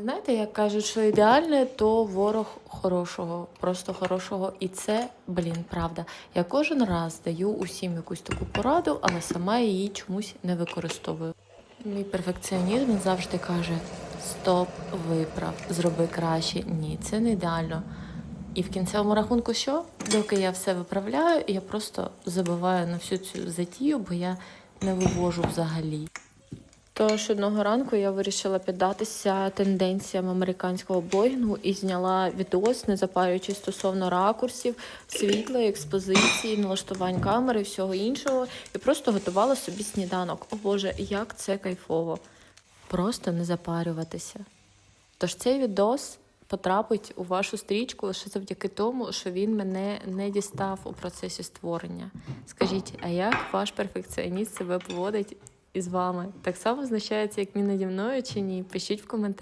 Знаєте, як кажуть, що ідеальне, то ворог хорошого, просто хорошого. І це, блін, правда. Я кожен раз даю усім якусь таку пораду, але сама її чомусь не використовую. Мій перфекціонізм завжди каже: стоп, виправ, зроби краще. Ні, це не ідеально. І в кінцевому рахунку, що? Доки я все виправляю, я просто забиваю на всю цю затію, бо я не вивожу взагалі. Тож одного ранку я вирішила піддатися тенденціям американського блогінгу і зняла відос, не запарюючись стосовно ракурсів, світла, експозиції, налаштувань камери всього іншого, і просто готувала собі сніданок. О Боже, як це кайфово! Просто не запарюватися. Тож цей відос потрапить у вашу стрічку лише завдяки тому, що він мене не дістав у процесі створення. Скажіть, а як ваш перфекціоніст себе поводить із вами? Так само означається, як він наді мною, чи ні? Пишіть в коментарях.